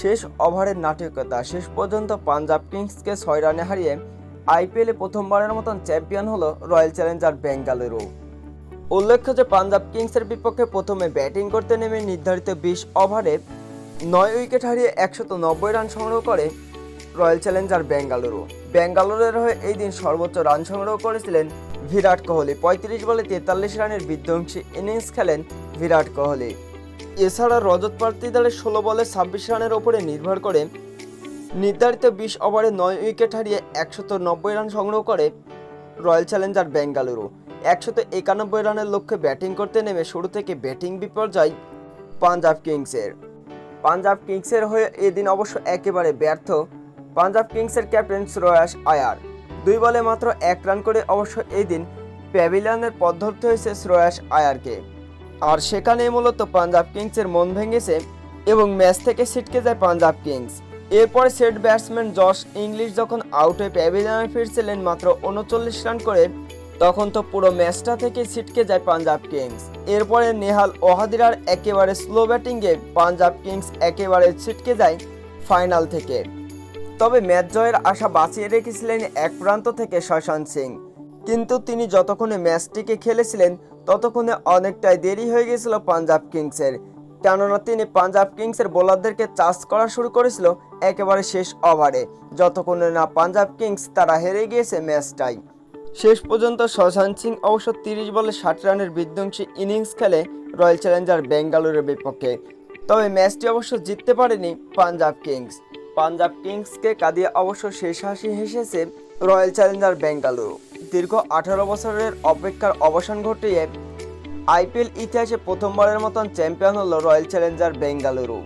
শেষ ওভারের নাটকীয়তা। শেষ পর্যন্ত পাঞ্জাব কিংসকে ছয় রানে হারিয়ে আইপিএলে প্রথমবারের মতন চ্যাম্পিয়ন হলো রয়্যাল চ্যালেঞ্জার বেঙ্গালুরু। উল্লেখ্য যে পাঞ্জাব কিংসের বিপক্ষে প্রথমে ব্যাটিং করতে নেমে নির্ধারিত বিশ ওভারে নয় উইকেট হারিয়ে একশত নব্বই রান সংগ্রহ করে রয়্যাল চ্যালেঞ্জার বেঙ্গালুরু। বেঙ্গালুরুর হয়ে এই দিন সর্বোচ্চ রান সংগ্রহ করেছিলেন বিরাট কোহলি। পঁয়ত্রিশ বলে তেতাল্লিশ রানের বিধ্বংসী ইনিংস খেলেন বিরাট কোহলি। এছাড়া রজত প্রার্থী দলের ষোলো বলে ছাব্বিশ রানের ওপরে নির্ভর করে। নির্ধারিত বিশ ওভারে নয় উইকেট হারিয়ে একশত নব্বই রান সংগ্রহ করে রয়্যাল চ্যালেঞ্জার বেঙ্গালুরু। একশত একানব্বই রানের লক্ষ্যে ব্যাটিং করতে নেমে শুরু থেকে ব্যাটিং বিপর্যয় পাঞ্জাব কিংসের। পাঞ্জাব কিংসের হয়ে এদিন অবশ্য একেবারে ব্যর্থ পাঞ্জাব কিংসের ক্যাপ্টেন শ্রেয়াস আয়ার। দুই বলে মাত্র এক রান করে অবশ্য এই দিন প্যাভিলিয়নের পথ ধরতে হয়েছে শ্রেয়াস আয়ারকে। আর সেখানে মূলত পাঞ্জাব কিংসের মন ভেঙেছে এবং ম্যাচ থেকে ছিটকে যায় পাঞ্জাব কিংস। এরপর সেট ব্যাটসম্যান জশ ইংলিশ যখন আউটে প্যাভিলিয়নে ফিরছিলেন মাত্র উনচল্লিশ রান করে, তখন তো পুরো ম্যাচটা থেকে ছিটকে যায় পাঞ্জাব কিংস। এরপরে নেহাল ওহাদিরার একেবারে স্লো ব্যাটিংয়ে পাঞ্জাব কিংস একেবারে ছিটকে যায় ফাইনাল থেকে। তবে ম্যাচ জয়ের আশা বাঁচিয়ে রেখেছিলেন এক প্রান্ত থেকে শশাঙ্ক সিং। কিন্তু তিনি যতক্ষণে ম্যাচটিকে খেলেছিলেন ততক্ষণে অনেকটাই দেরি হয়ে গিয়েছিল পাঞ্জাব কিংসের। কেননা তিনি পাঞ্জাব কিংসের বোলারদেরকে চার্জ করা শুরু করেছিল একেবারে শেষ ওভারে, যতক্ষণে না পাঞ্জাব কিংস তারা হেরে গিয়েছে ম্যাচটাই। শেষ পর্যন্ত শশাঙ্ক সিং অবশ্য তিরিশ বলে ষাট রানের বিধ্বংসী ইনিংস খেলে রয়্যাল চ্যালেঞ্জার বেঙ্গালুরুর বিপক্ষে। তবে ম্যাচটি অবশ্য জিততে পারেনি পাঞ্জাব কিংস। পাঞ্জাব কিংসকে কাঁদিয়ে অবশ্য শেষ হাসি হেসেছে রয়্যাল চ্যালেঞ্জার বেঙ্গালুরু। দীর্ঘ আঠারো বছরের অপেক্ষার অবসান ঘটিয়ে আইপিএল ইতিহাসে প্রথমবারের মতন চ্যাম্পিয়ন হল রয়্যাল চ্যালেঞ্জার বেঙ্গালুরু।